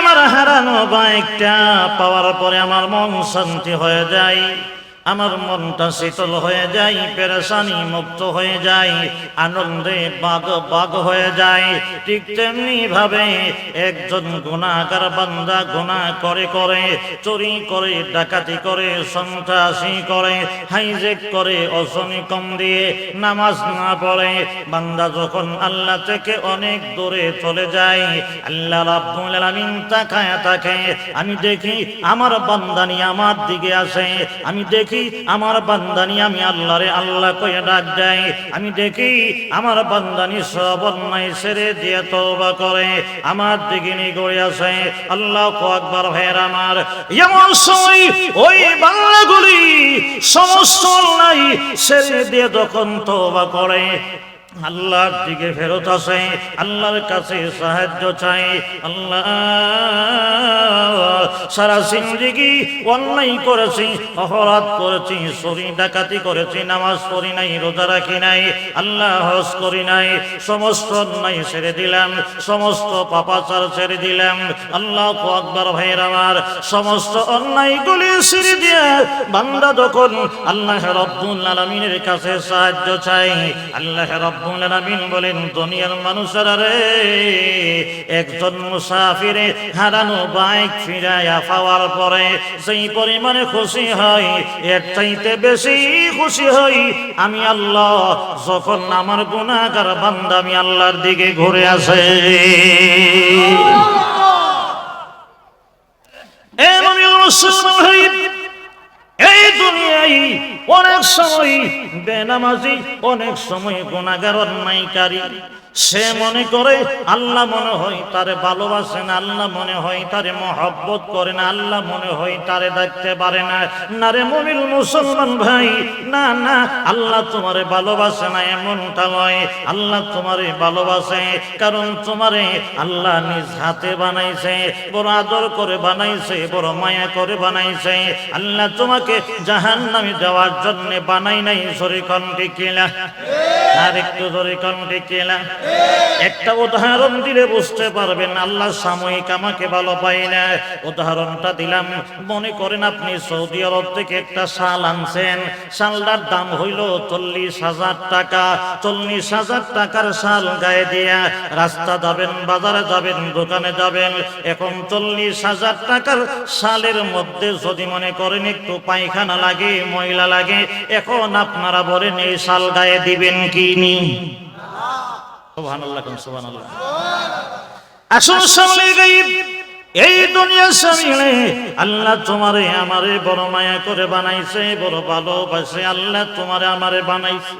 আমার হারানো বাইকটা পাওয়ার পরে আমার মন শান্তি হয়ে যায়। আমার মনটা শীতল হয়ে যায়, পেরেশানি মুক্ত হয়ে যায়, আনন্দে বাগ বাগ হয়ে যায়। ঠিক তেমনি ভাবে একজন গুণাগার বান্দা গুণা করে করে, চুরি করে, ডাকাতি করে, সন্ত্রাসী করে হাইজেক করে, অশনি কম দিয়ে নামাজ না পড়ে। বান্দা যখন আল্লাহ থেকে অনেক দূরে চলে যায়, আল্লাহ রাব্বুল তাকায় তাকে আমি দেখি আমার বান্দানি আমার দিকে আসে, আমি দেখি আমার বান্দানি, আমি আল্লাহরে আল্লাহ কয়ে ডাক দেয় আমি দেখি আমার বান্দানি সব অন্যায় ছেড়ে দিয়ে তওবা করে। আমার দিকে নিয়ে গড়ে আসে আল্লাহ আকবার ভাইয়ের আমার। এমন সময় ওই বাংলাগুলি সমস্ত অন্যায় ছেড়ে দিয়ে যখন তওবা করে, আল্লাহর দিকে ফেরত আসে, আল্লাহর কাছে সাহায্য চাই আল্লাহ সারা জিন্দগি অন্যায় করেছি, অপরাধ করেছি, চুরি, ডাকাতি করেছি, নামাজ পড়ি নাই, রোজা রাখি নাই, আল্লাহ হজ করি নাই, সমস্ত অন্যায় ছেড়ে দিলাম, সমস্ত পাপাচার ছেড়ে দিলাম। আল্লাহ আকবর ভাইয়ের আমার, সমস্ত অন্যায়গুলি ছেড়ে দিয়ে বান্দা যখন আল্লাহ রব্বুল আলমিনের কাছে সাহায্য চাই আল্লাহ রব্বুল আলমিন বলেন, দুনিয়ার মানুষেরা রে, একজন মুসাফিরে হারানো বাইক ফিরাইয়া পাওয়ার পরে সেই পরিমাণে খুশি হয় এর চাইতে বেশি খুশি হই আমি আল্লাহ। যখন আমার গুণাগার বান্দা আমি আল্লাহর দিকে ঘুরে আসে। এই দুনিয়ায় অনেক সময় বেনামাজি, অনেক সময় গুণাগার অন্যায়কারী সে মনে করে, আল্লাহ মনে হয় তারে ভালোবাসেন আল্লাহ মনে হয় তারে মহব্বত করে না, আল্লাহ মনে হয় তারে দেখতে পারে না। না রে মমিল মুসলমান ভাই, না না, আল্লাহ তোমারে ভালোবাসে না, এমনটা নয়। আল্লাহ তোমারে ভালোবাসে, কারণ তোমারে আল্লাহ নিজ হাতে বানাইছে, বড় আদর করে বানাইছে, বড় মায়া করে বানাইছে। আল্লাহ তোমাকে জাহান নামে যাওয়ার জন্য বানাই নাই শরীখন টিকিলা আর একটু শরীখন টিকিলা একটা উদাহরণ দিলে বুঝতে পারবেন, আল্লাহ সাময়িক আমাকে ভালো পাই না। উদাহরণটা দিলাম, মনে করেন আপনি সৌদি আরব থেকে একটা শাল আনছেন, শালটার দাম হইল চল্লিশ হাজার টাকা। চল্লিশ হাজার টাকার শাল গায়ে দিয়া রাস্তা যাবেন, বাজারে যাবেন, দোকানে যাবেন। এখন চল্লিশ হাজার টাকার শালের মধ্যে যদি মনে করেন একটু পায়খানা লাগে, ময়লা লাগে, এখন আপনারা বলেন এই শাল গায়ে দিবেন কি নি? সুবহানাল্লাহ গাইব এই দুনিয়ার সামনে আল্লাহ তোমারে আমারে বড় মায়া করে বানাইছে, বড় ভালোবাসে, আল্লাহ তোমারে আমারে বানাইছে।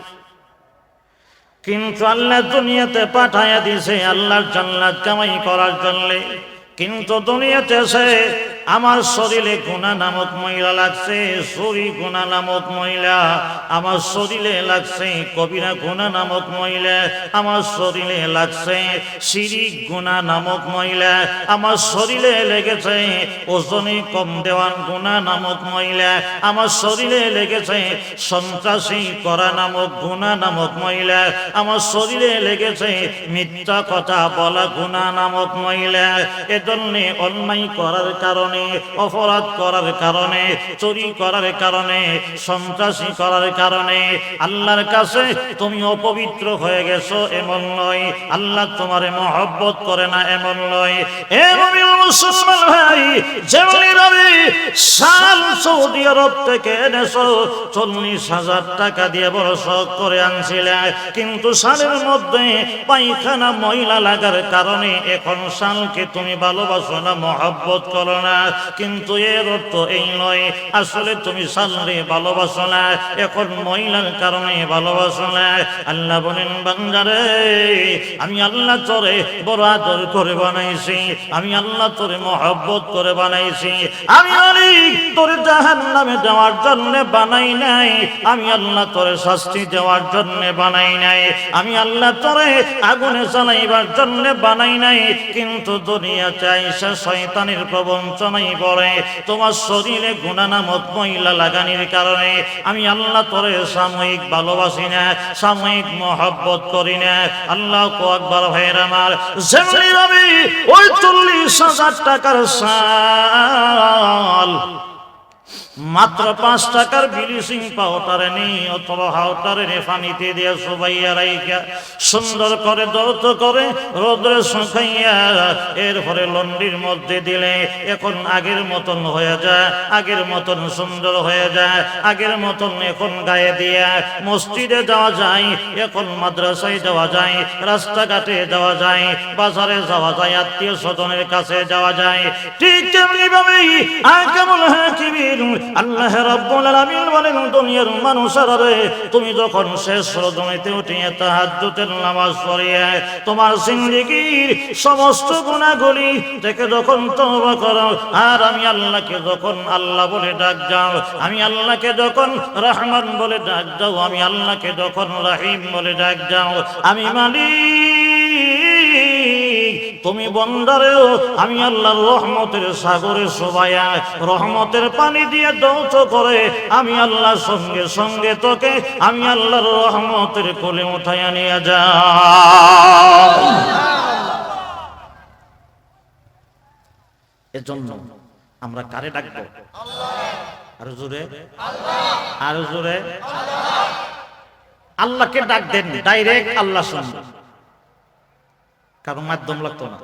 কিন্তু আল্লাহ দুনিয়াতে পাঠাইয়া দিছে আল্লাহর জান্নাত কামাই করার জন্য। কিন্তু দুনিয়াতে এসে আমার শরীরে গুণা নামক মহিলা লাগছে শরী গুণা নামক মহিলা। আমার শরীরে লাগছে কবিরা গুণা নামক মহিলা। আমার শরীরে লাগছে শিরিক গুণা নামক মহিলা। আমার শরীরে লেগেছে ওজনে কম দেওয়ান গুণা নামক মহিলা। আমার শরীরে লেগেছে সন্ত্রাসী করা নামক গুণা নামক মহিলা। আমার শরীরে লেগেছে মিথ্যা কথা বলা গুণা নামক মহিলা। এজন্য অন্যায় করার কারণে অপরাধ করার কারণে, চুরি করার কারণে, সন্ত্রাসী করার কারণে, আল্লাহর কাছে তুমি অপবিত্র হয়ে গেছো এমন নয়, আল্লাহ তোমার মহব্বত করে না এমন নয়। সৌদি হাজার টাকা দিয়ে করে আনছিলে। কিন্তু মধ্যে পায়খানা লাগার কারণে এখন তুমি ভালোবাসো না, মহব্বত করো না। কিন্তু এর অর্থ এই নয়। আসলে তুমি সালরে ভালোবাসো না, এখন মহিলার কারণে ভালোবাসো না। আল্লাহ বলেন বান্দারে আমি আল্লাহ চরে বড় আদর করে বানাইছি, আমি আল্লাহ তোরে মহব্বত করে বানাইছি। আমি মালিক তোরে জাহান নামে যাওয়ার জন্য বানাই নাই, আমি আল্লাহ তোরে শাস্তি দেওয়ার জন্য বানাই নাই, আমি আল্লাহ তোরে আগুনে চালাইবার জন্য বানাই নাই। কিন্তু দুনিয়া চাইছে শয়তানের প্রবঞ্চনাই পড়ে। তোমার শরীরে গুণা নামক মহিলা লাগানির কারণে আমি আল্লাহ তোরে সাময়িক ভালোবাসি না, সাময়িক মহব্বত করি না। আল্লাহ আকবার ভাইয়ের আমার ওই চল্লিশ হাজার টাকার সাল মাত্র পাঁচ টাকার ব্লিচিং পাউডারে নেই অথবা হাউটারে নে পানিতে দিয়ে সবাইয়া রাইকা সুন্দর করে দৌত করে, রোদ্রে শুকাইয়া, এরপরে লন্ডির মধ্যে দিলে, এখন আগের মতন হয়ে যায়, আগের মতন সুন্দর হয়ে যায়, আগের মতন এখন গায়ে দিয়া। মসজিদে যাওয়া যায়, এখন মাদ্রাসায় যাওয়া যায়, রাস্তাঘাটে যাওয়া যায়, বাজারে যাওয়া যায়, আত্মীয় স্বজনের কাছে যাওয়া যায়। ঠিক তেমনি ভাবেই আকামুল হাকিমিন আল্লাহ রাব্বুল আলামিন বলেন, দুনিয়ার মানুষেরা রে, তুমি যখন শেষ রজনীতে উঠিয়ে তাহাজ্জুদের নামাজ পড়িয়ে তোমার জিন্দেগীর সমস্ত গুনাহগুলি থেকে যখন তওবা করো, আর আমি আল্লাহকে যখন আল্লাহ বলে ডাক যাও আমি আল্লাহকে যখন রহমান বলে ডাক যাও আমি আল্লাহকে যখন রাহিম বলে ডাক যাও আমি মালিক তুমি বন্দারেও, আমি আল্লাহর রহমতের সাগরে সবাইয়া রহমতের পানি দিয়ে দৌত করে, আমি আল্লাহর সঙ্গে সঙ্গে তোকে, আমি আল্লাহর রহমতের কোলে উঠাইয়া নিয়ে যা। এজন্য আমরা কারে ডাকবো? আরও জোরে? আরও জোরে? আল্লাহকে ডাক দেন ডাইরেক্ট আল্লাহ শুনবেন কারণ মাধ্যম লাগতো না